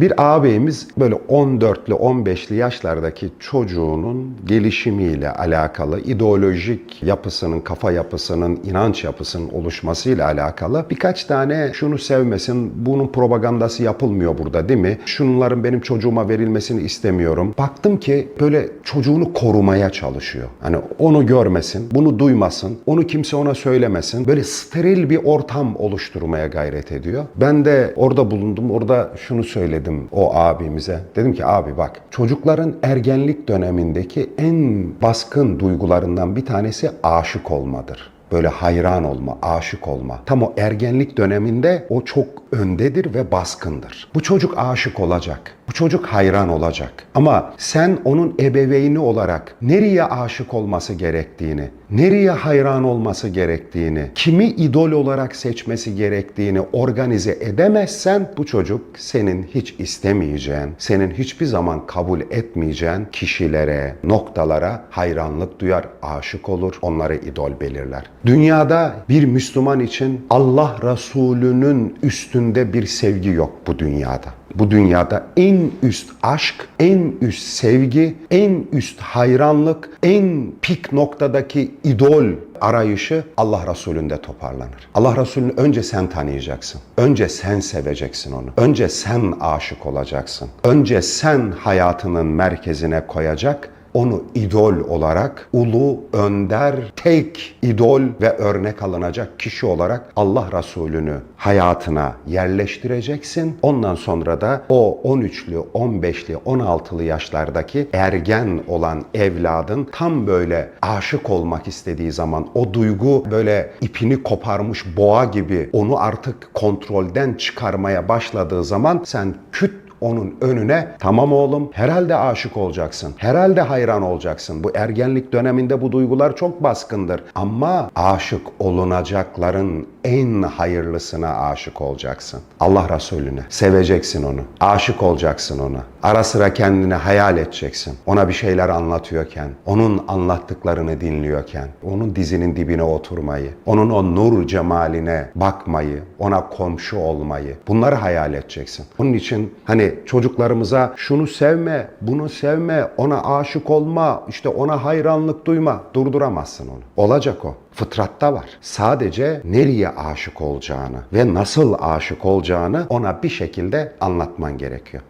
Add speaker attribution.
Speaker 1: Bir ağabeyimiz böyle 14'lü 15'li yaşlardaki çocuğunun gelişimiyle alakalı ideolojik yapısının, kafa yapısının, inanç yapısının oluşmasıyla alakalı birkaç tane şunu sevmesin, bunun propagandası yapılmıyor burada değil mi? Şunların benim çocuğuma verilmesini istemiyorum. Baktım ki böyle çocuğunu korumaya çalışıyor. Hani onu görmesin, bunu duymasın, onu kimse ona söylemesin. Böyle steril bir ortam oluşturmaya gayret ediyor. Ben de orada bulundum. Orada şunu söyledim o abimize. Dedim ki abi bak çocukların ergenlik dönemindeki en baskın duygularından bir tanesi aşık olmadır. Böyle hayran olma, aşık olma. Tam o ergenlik döneminde o çok öndedir ve baskındır. Bu çocuk aşık olacak. Bu çocuk hayran olacak. Ama sen onun ebeveyni olarak nereye aşık olması gerektiğini, nereye hayran olması gerektiğini, kimi idol olarak seçmesi gerektiğini organize edemezsen bu çocuk senin hiç istemeyeceğin, senin hiçbir zaman kabul etmeyeceğin kişilere, noktalara hayranlık duyar, aşık olur, onları idol belirler. Dünyada bir Müslüman için Allah Resulü'nün üstünde bir sevgi yok bu dünyada. Bu dünyada en üst aşk, en üst sevgi, en üst hayranlık, en pik noktadaki idol arayışı Allah Resulü'nde toparlanır. Allah Resulü'nü önce sen tanıyacaksın. Önce sen seveceksin onu. Önce sen aşık olacaksın. Önce sen hayatının merkezine koyacak onu idol olarak ulu, önder, tek idol ve örnek alınacak kişi olarak Allah Resulü'nü hayatına yerleştireceksin. Ondan sonra da o 13'lü, 15'li, 16'lı yaşlardaki ergen olan evladın tam böyle aşık olmak istediği zaman o duygu böyle ipini koparmış boğa gibi onu artık kontrolden çıkarmaya başladığı zaman sen küt onun önüne tamam oğlum herhalde aşık olacaksın. Herhalde hayran olacaksın. Bu ergenlik döneminde bu duygular çok baskındır. Ama aşık olunacakların en hayırlısına aşık olacaksın. Allah Resulüne. Seveceksin onu. Aşık olacaksın ona. Ara sıra kendini hayal edeceksin. Ona bir şeyler anlatıyorken, onun anlattıklarını dinliyorken, onun dizinin dibine oturmayı, onun o nur cemaline bakmayı, ona komşu olmayı bunları hayal edeceksin. Bunun için hani çocuklarımıza şunu sevme, bunu sevme, ona aşık olma, işte ona hayranlık duyma durduramazsın onu. Olacak o. Fıtratta var. Sadece nereye aşık olacağını ve nasıl aşık olacağını ona bir şekilde anlatman gerekiyor.